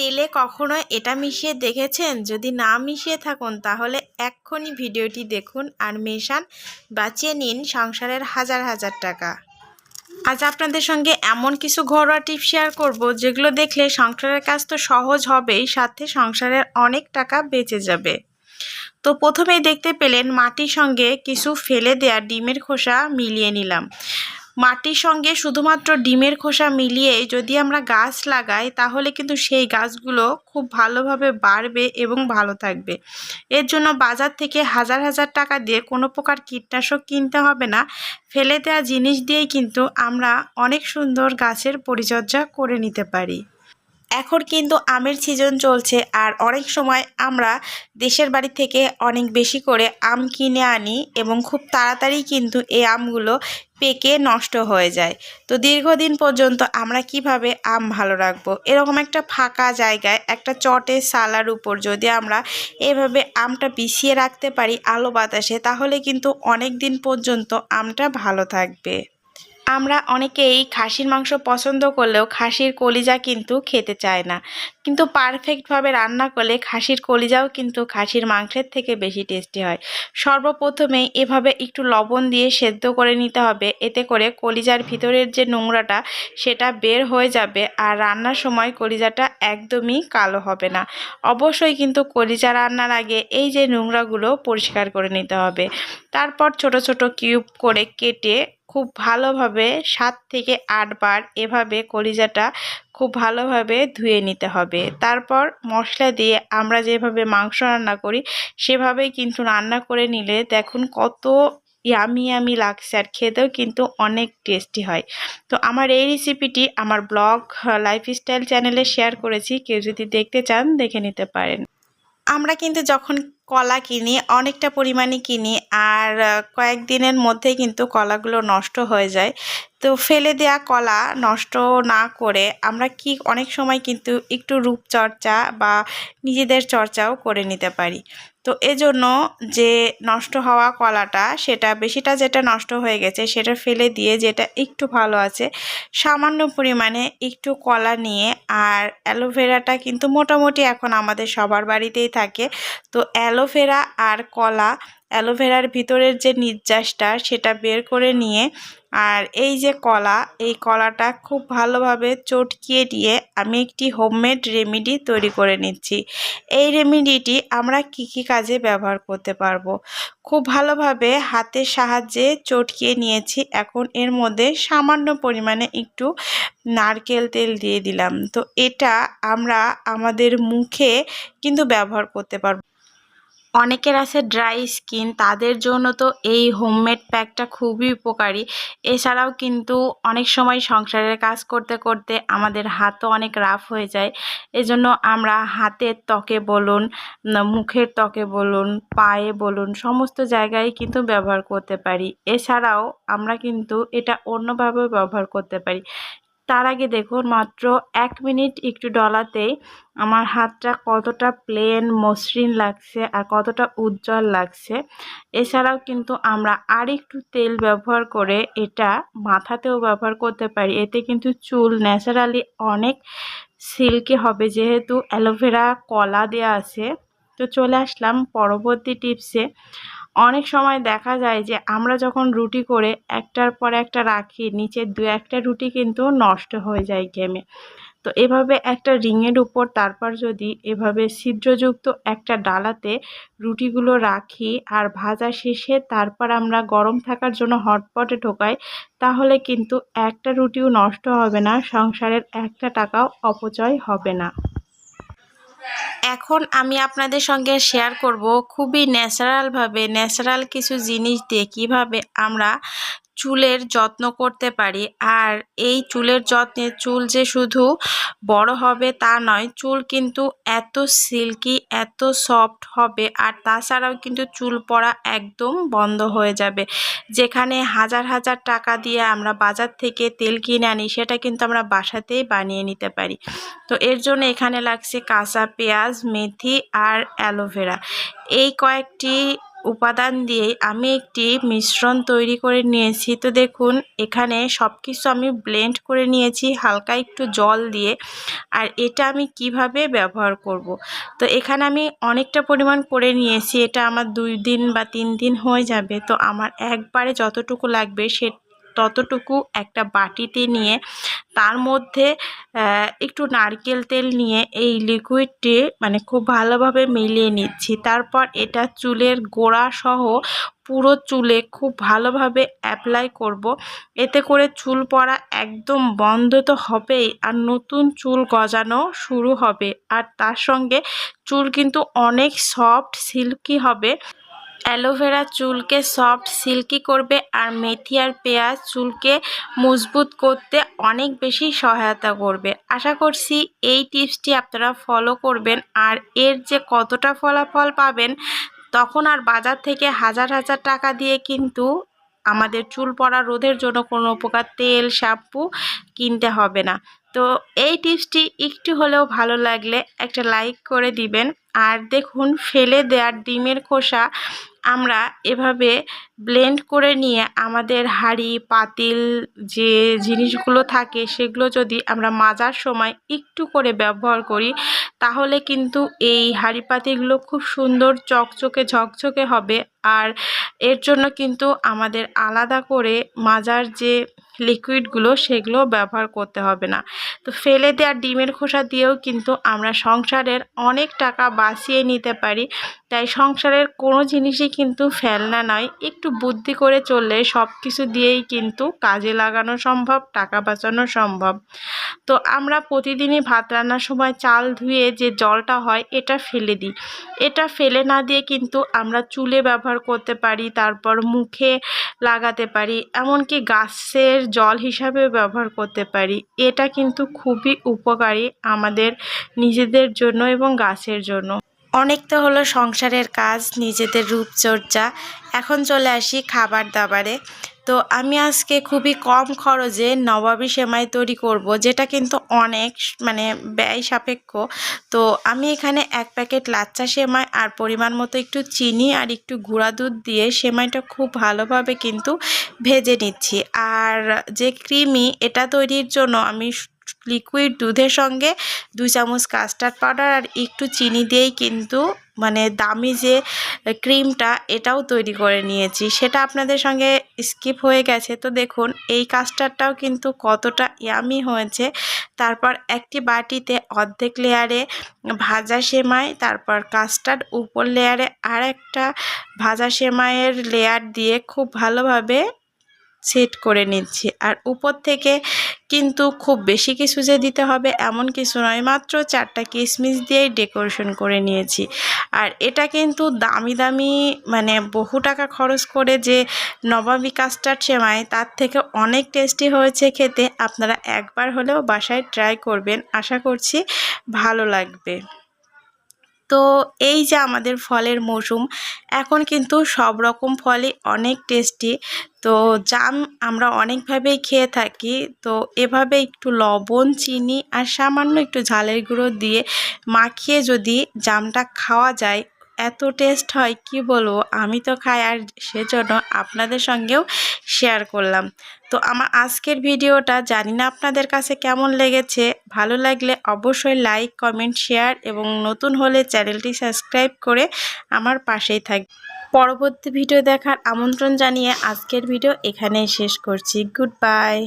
তেলে কখনো এটা মিশিয়ে দেখেছেন? যদি না মিশিয়ে থাকুন, তাহলে এক্ষুনি ভিডিওটি দেখুন আর মেশান, বাঁচিয়ে নিন সংসারের হাজার হাজার টাকা। আজ আপনাদের সঙ্গে এমন কিছু ঘরোয়া টিপ শেয়ার করব, যেগুলো দেখলে সংসারের কাজ তো সহজ হবেই, সাথে সংসারের অনেক টাকা বেঁচে যাবে। তো প্রথমেই দেখতে পেলেন মাটির সঙ্গে কিছু ফেলে দেয়া ডিমের খোসা মিলিয়ে নিলাম। মাটির সঙ্গে শুধুমাত্র ডিমের খোসা মিলিয়ে যদি আমরা গাছ লাগাই, তাহলে কিন্তু সেই গাছগুলো খুব ভালোভাবে বাড়বে এবং ভালো থাকবে। এর জন্য বাজার থেকে হাজার হাজার টাকা দিয়ে কোনো প্রকার কীটনাশক কিনতে হবে না। ফেলে দেওয়া জিনিস দিয়েই কিন্তু আমরা অনেক সুন্দর গাছের পরিচর্যা করে নিতে পারি। এখন কিন্তু আমের সিজন চলছে আর অনেক সময় আমরা দেশের বাড়ি থেকে অনেক বেশি করে আম কিনে আনি এবং খুব তাড়াতাড়ি কিন্তু এই আমগুলো পেকে নষ্ট হয়ে যায়। তো দীর্ঘদিন পর্যন্ত আমরা কীভাবে আম ভালো রাখব? এরকম একটা ফাঁকা জায়গায় একটা চটের সালার উপর যদি আমরা এভাবে আমটা বিছিয়ে রাখতে পারি আলো বাতাসে, তাহলে কিন্তু অনেক দিন পর্যন্ত আমটা ভালো থাকবে। আমরা অনেকেই খাসির মাংস পছন্দ করলেও খাসির কলিজা কিন্তু খেতে চায় না। কিন্তু পারফেক্টভাবে রান্না করলে খাসির কলিজাও কিন্তু খাসির মাংসের থেকে বেশি টেস্টি হয়। সর্বপ্রথমেই এভাবে একটু লবণ দিয়ে সেদ্ধ করে নিতে হবে। এতে করে কলিজার ভিতরের যে নোংরাটা, সেটা বের হয়ে যাবে আর রান্নার সময় কলিজাটা একদমই কালো হবে না। অবশ্যই কিন্তু কলিজা রান্নার আগে এই যে নোংরাগুলো পরিষ্কার করে নিতে হবে। তারপর ছোট ছোট কিউব করে কেটে খুব ভালোভাবে সাত থেকে আটবার এভাবে কলিজাটা খুব ভালোভাবে ধুয়ে নিতে হবে। তারপর মশলা দিয়ে আমরা যেভাবে মাংস রান্না করি, সেভাবেই কিন্তু রান্না করে নিলে দেখুন কত ইয়ামি ইয়ামি লাগছে আর খেতেও কিন্তু অনেক টেস্টি হয়। তো আমার এই রেসিপিটি আমার ব্লগ লাইফস্টাইল চ্যানেলে শেয়ার করেছি। কেউ যদি দেখতে চান, দেখে নিতে পারেন। আমরা কিন্তু যখন কলা কিনি, অনেকটা পরিমাণে কিনি আর কয়েকদিনের মধ্যে কিন্তু কলাগুলো নষ্ট হয়ে যায়। তো ফেলে দেয়া কলা নষ্ট না করে আমরা কি অনেক সময় কিন্তু একটু রূপচর্চা বা নিজেদের চর্চাও করে নিতে পারি। তো এজন্য যে নষ্ট হওয়া কলাটা, সেটা বেশিটা যেটা নষ্ট হয়ে গেছে, সেটা ফেলে দিয়ে যেটা একটু ভালো আছে, সামান্য পরিমাণে একটু কলা নিয়ে আর অ্যালোভেরাটা কিন্তু মোটামুটি এখন আমাদের সবার বাড়িতেই থাকে। তো অ্যালোভেরা আর কলা অ্যালোভেরার ভিতরের যে নির্যাসটা সেটা বের করে নিয়ে আর এই যে কলা, এই কলাটা খুব ভালোভাবে চটকিয়ে দিয়ে আমি একটি হোমমেড রেমেডি তৈরি করে নিচ্ছি। এই রেমেডিটি আমরা কি কি কাজে ব্যবহার করতে পারব? খুব ভালোভাবে হাতের সাহায্যে চটকিয়ে নিয়েছি। এখন এর মধ্যে সামান্য পরিমাণে একটু নারকেল তেল দিয়ে দিলাম। তো এটা আমরা আমাদের মুখে কিন্তু ব্যবহার করতে পারব। অনেকের আছে ড্রাই স্কিন তাদের জন্য তো এই হোমমেড প্যাকটা খুবই উপকারী। এছাড়াও কিন্তু অনেক সময় সংসারের কাজ করতে করতে আমাদের হাতও অনেক রাফ হয়ে যায়। এজন্য আমরা হাতের ত্বকে বলুন মুখের ত্বকে বলুন, পায়ে বলুন, সমস্ত জায়গায় কিন্তু ব্যবহার করতে পারি। এছাড়াও আমরা কিন্তু এটা অন্যভাবেও ব্যবহার করতে পারি। তার আগে দেখুন, মাত্র এক মিনিট একটু ডলাতেই আমার হাতটা কতটা প্লেন মসৃণ লাগছে আর কতটা উজ্জ্বল লাগছে। এছাড়াও কিন্তু আমরা আর একটু তেল ব্যবহার করে এটা মাথাতেও ব্যবহার করতে পারি। এতে কিন্তু চুল ন্যাচারালি অনেক সিল্কি হবে, যেহেতু অ্যালোভেরা কলা দেওয়া আছে। তো চলে আসলাম পরবর্তী টিপসে। অনেক সময় দেখা যায় যে আমরা যখন রুটি করে একটার পর একটা রাখি, নিচের দু একটা রুটি কিন্তু নষ্ট হয়ে যায় ঘেমে তো এভাবে একটা রিংয়ের উপর তারপর যদি এভাবে ছিদ্রযুক্ত একটা ডালাতে রুটিগুলো রাখি আর ভাজা শেষে তারপর আমরা গরম থাকার জন্য হটপটে ঢোকাই, তাহলে কিন্তু একটা রুটিও নষ্ট হবে না, সংসারের একটা টাকাও অপচয় হবে না। এখন আমি আপনাদের সঙ্গে শেয়ার করব খুবই ন্যাচারালভাবে ন্যাচারাল কিছু জিনিস দিয়ে কীভাবে আমরা চুলের যত্ন করতে পারি। আর এই চুলের যত্নে চুল যে শুধু বড় হবে তা নয়, চুল কিন্তু এত সিল্কি, এত সফট হবে আর তাছাড়াও কিন্তু চুল পড়া একদম বন্ধ হয়ে যাবে। যেখানে হাজার হাজার টাকা দিয়ে আমরা বাজার থেকে তেল কিনে আনি, সেটা কিন্তু আমরা বাসাতেই বানিয়ে নিতে পারি। তো এর জন্য এখানে লাগছে কাঁচা পেঁয়াজ, মেথি আর অ্যালোভেরা। এই কয়েকটি উপাদান দিয়ে আমি একটি মিশ্রণ তৈরি করে নিয়েছি। তো দেখুন, এখানে সব কিছু আমি ব্লেন্ড করে নিয়েছি, হালকা একটু জল দিয়ে। আর এটা আমি কীভাবে ব্যবহার করব। তো এখানে আমি অনেকটা পরিমাণ করে নিয়েছি, এটা আমার দুই দিন বা তিন দিন হয়ে যাবে। তো আমার একবারে যতটুকু লাগবে সে ততটুকু একটা বাটিতে নিয়ে, তার মধ্যে একটু নারকেল তেল নিয়ে এই লিকুইডটি মানে খুব ভালোভাবে মিলিয়ে নিচ্ছি। তারপর এটা চুলের গোড়া সহ পুরো চুলে খুব ভালোভাবে অ্যাপ্লাই করব। এতে করে চুল পড়া একদম বন্ধ তো হবেই আর নতুন চুল গজানো শুরু হবে। আর তার সঙ্গে চুল কিন্তু অনেক সফট, সিল্কি হবে। অ্যালোভেরা চুলকে সফট, সিল্কি করবে আর মেথি আর পেঁয়াজ চুলকে মজবুত করতে অনেক বেশি সহায়তা করবে। আশা করছি এই টিপসটি আপনারা ফলো করবেন আর এর যে কতটা ফলাফল পাবেন, তখন আর বাজার থেকে হাজার হাজার টাকা দিয়ে কিন্তু আমাদের চুল পড়া রোধের জন্য কোনো প্রকার তেল, শ্যাম্পু কিনতে হবে না। তো এই টিপসটি একটু হলেও ভালো লাগলে একটা লাইক করে দিবেন। আর দেখুন, ফেলে দেওয়ার ডিমের খোসা আমরা এভাবে ব্লেন্ড করে নিয়ে আমাদের হাঁড়ি, পাতিল যে জিনিসগুলো থাকে সেগুলো যদি আমরা মাজার সময় একটু করে ব্যবহার করি, তাহলে কিন্তু এই হাঁড়ি পাতিলগুলো খুব সুন্দর চকচকে ঝকঝকে হবে। আর এর জন্য কিন্তু আমাদের আলাদা করে মাজার যে লিকুইডগুলো সেগুলো ব্যবহার করতে হবে না। তো ফেলে দেওয়া ডিমের খোসা দিয়েও কিন্তু আমরা সংসারের অনেক টাকা বাঁচিয়ে নিতে পারি। তাই সংসারের কোনো জিনিসই কিন্তু ফেলনা নয়। একটু বুদ্ধি করে চললে সব কিছু দিয়েই কিন্তু কাজে লাগানো সম্ভব, টাকা বাঁচানো সম্ভব। তো আমরা প্রতিদিনই ভাত রান্নার সময় চাল ধুয়ে যে জলটা হয়, এটা ফেলে দিই। এটা ফেলে না দিয়ে কিন্তু আমরা চুলে ব্যবহার করতে পারি, তারপর মুখে লাগাতে পারি, এমনকি গাছের জল হিসাবে ব্যবহার করতে পারি। এটা কিন্তু খুবই উপকারী আমাদের নিজেদের জন্য এবং গাছের জন্য। অনেক তো হলো সংসারের কাজ, নিজেদের রূপচর্চা। এখন চলে আসি খাবার দাবারে তো আমি আজকে খুবই কম খরচে নবাবী সেমাই তৈরি করব, যেটা কিন্তু অনেক মানে ব্যয় সাপেক্ষ। তো আমি এখানে এক প্যাকেট লাচ্চা সেমাই আর পরিমাণ মতো একটু চিনি আর একটু গুঁড়া দুধ দিয়ে সেমাইটা খুব ভালোভাবে কিন্তু ভেজে নিচ্ছি। আর যে ক্রিমি এটা তৈরির জন্য আমি লিকুইড দুধের সঙ্গে দুই চামচ কাস্টার্ড পাউডার আর একটু চিনি দিয়েই কিন্তু মানে দামি যে ক্রিমটা এটাও তৈরি করে নিয়েছি। সেটা আপনাদের সঙ্গে স্কিপ হয়ে গেছে। তো দেখুন, এই কাস্টার্ডটাও কিন্তু কতটা ইয়ামি হয়েছে। তারপর একটি বাটিতে অর্ধেক লেয়ারে ভাজা সেমাই, তারপর কাস্টার্ড উপর লেয়ারে আর একটা ভাজা সেমাইয়ের লেয়ার দিয়ে খুব ভালোভাবে সেট করে নিচ্ছি। আর উপর থেকে কিন্তু খুব বেশি কিছু যে দিতে হবে এমন কিছু নয়, মাত্র চারটা কিশমিশ দিয়েই ডেকোরেশন করে নিয়েছি। আর এটা কিন্তু দামি দামি মানে বহু টাকা খরচ করে যে নবাবী কাস্টার্ড সেমাই, তার থেকে অনেক টেস্টি হয়েছে খেতে। আপনারা একবার হলেও বাসায় ট্রাই করবেন। আশা করছি ভালো লাগবে। তো এই যে আমাদের ফলের মৌসুম এখন কিন্তু সব রকম ফলই অনেক টেস্টি তো জাম আমরা অনেকভাবেই খেয়ে থাকি। তো এভাবে একটু লবণ, চিনি আর সামান্য একটু ঝালের গুঁড়ো দিয়ে মাখিয়ে যদি জামটা খাওয়া যায় এত টেস্ট হয়, কি বলব? আমি তো খাই আর সেজন্য আপনাদের সঙ্গেও শেয়ার করলাম। তো আমার আজকের ভিডিওটা জানি না আপনাদের কাছে কেমন লেগেছে। ভালো লাগলে অবশ্যই লাইক কমেন্ট শেয়ার এবং নতুন হলে চ্যানেলটি সাবস্ক্রাইব করে আমার পাশেই থাকবে পরবর্তী ভিডিও দেখার আমন্ত্রণ জানিয়ে আজকের ভিডিও এখানেই শেষ করছি। Good bye